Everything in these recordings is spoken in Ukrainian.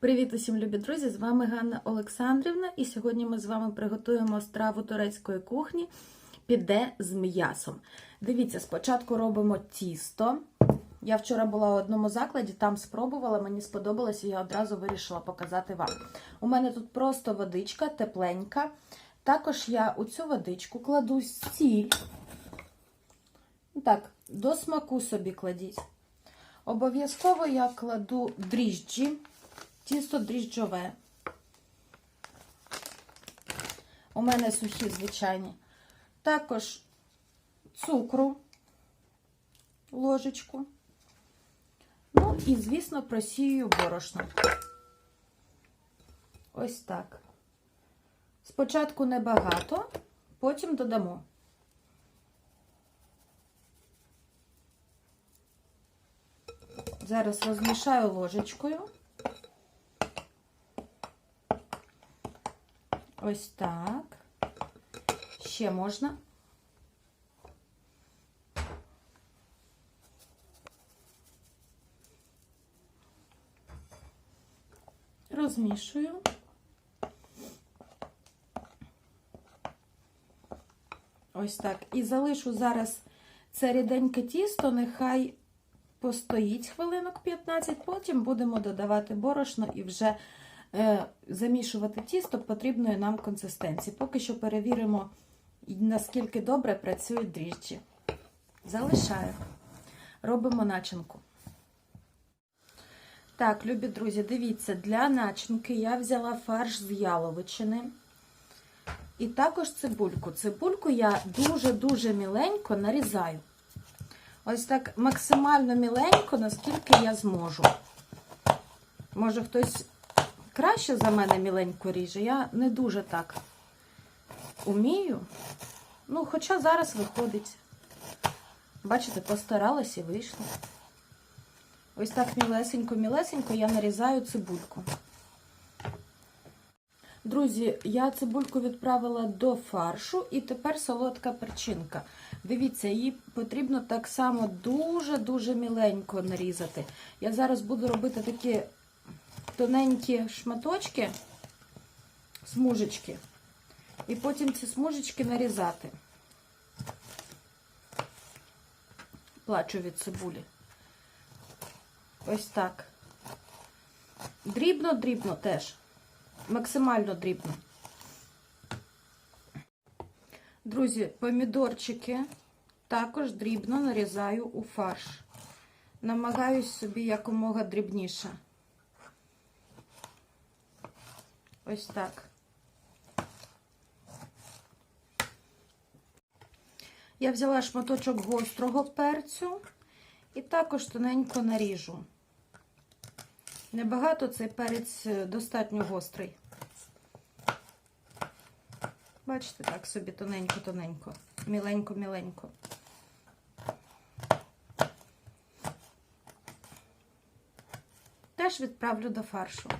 Привіт усім, любі друзі! З вами Ганна Олександрівна, і сьогодні ми з вами приготуємо страву турецької кухні піде з м'ясом. Дивіться, спочатку робимо тісто. Я вчора була у одному закладі, там спробувала, мені сподобалось, і я одразу вирішила показати вам. У мене тут просто водичка тепленька. Також я у цю водичку кладу сіль. Так, до смаку собі кладіть. Обов'язково я кладу дріжджі, тісто дріжджове. У мене сухі, звичайні. Також цукру, ложечку. Ну і, звісно, просію борошно. Ось так. Спочатку небагато, потім додамо. Зараз розмішаю ложечкою. Ось так. Ще можна. Розмішую. Ось так. І залишу зараз це ріденьке тісто, нехай постоїть хвилинок 15, потім будемо додавати борошно і вже замішувати тісто потрібної нам консистенції. Поки що перевіримо, наскільки добре працюють дріжджі. Залишаю. Робимо начинку. Так, любі друзі, дивіться, для начинки я взяла фарш з яловичини. І також цибульку. Цибульку я дуже-дуже міленько нарізаю. Ось так максимально міленько, наскільки я зможу. Може, хтось краще за мене міленько ріже. Я не дуже так умію. Ну, хоча зараз виходить. Бачите, постаралась і вийшло. Ось так мілесенько-мілесенько я нарізаю цибульку. Друзі, я цибульку відправила до фаршу і тепер солодка перчинка. Дивіться, її потрібно так само дуже-дуже міленько нарізати. Я зараз буду робити такі тоненькі шматочки, смужечки, і потім ці смужечки нарізати. Плачу від цибулі. Ось так. Дрібно-дрібно теж. Максимально дрібно. Друзі, помідорчики також дрібно нарізаю у фарш. Намагаюсь собі якомога дрібніше. Ось так. Я взяла шматочок гострого перцю і також тоненько наріжу. Небагато цей перець достатньо гострий. Бачите, так собі тоненько-тоненько, міленько-міленько. Теж відправлю до фаршу.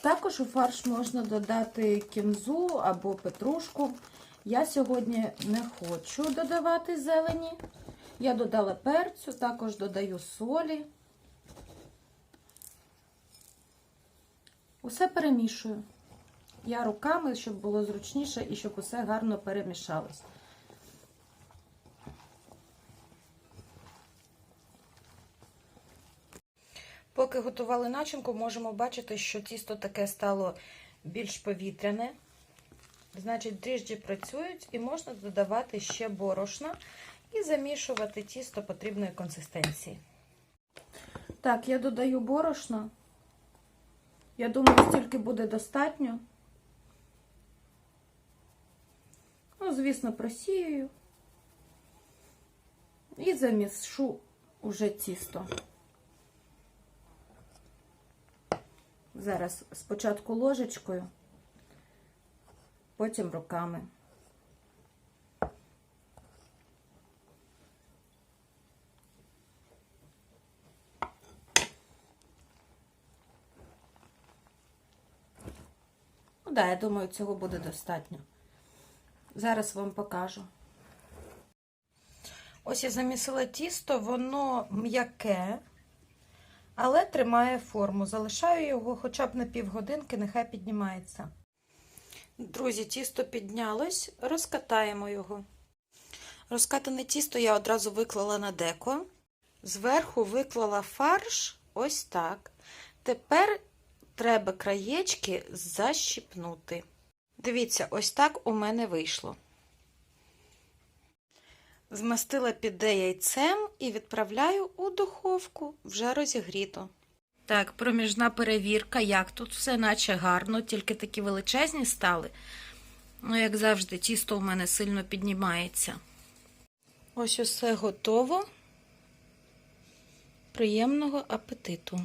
Також у фарш можна додати кінзу або петрушку. Я сьогодні не хочу додавати зелені. Я додала перцю, також додаю солі. Усе перемішую. Я руками, щоб було зручніше і щоб усе гарно перемішалось. Поки готували начинку, можемо бачити, що тісто таке стало більш повітряне. Значить, дріжджі працюють і можна додавати ще борошна і замішувати тісто потрібної консистенції. Так, я додаю борошно. Я думаю, стільки буде достатньо. Ну, звісно, просію і замішу уже тісто. Зараз спочатку ложечкою, потім руками. Ну, да, я думаю, цього буде достатньо. Зараз вам покажу. Ось я замісила тісто, воно м'яке, але тримає форму. Залишаю його хоча б на півгодинки, нехай піднімається. Друзі, тісто піднялось, розкатаємо його. Розкатане тісто я одразу виклала на деко. Зверху виклала фарш ось так. Тепер треба краєчки защіпнути. Дивіться, ось так у мене вийшло. Змастила піде яйцем і відправляю у духовку, вже розігріто. Так, проміжна перевірка, як тут все наче гарно, тільки такі величезні стали. Ну, як завжди, тісто у мене сильно піднімається. Ось усе готово. Приємного апетиту!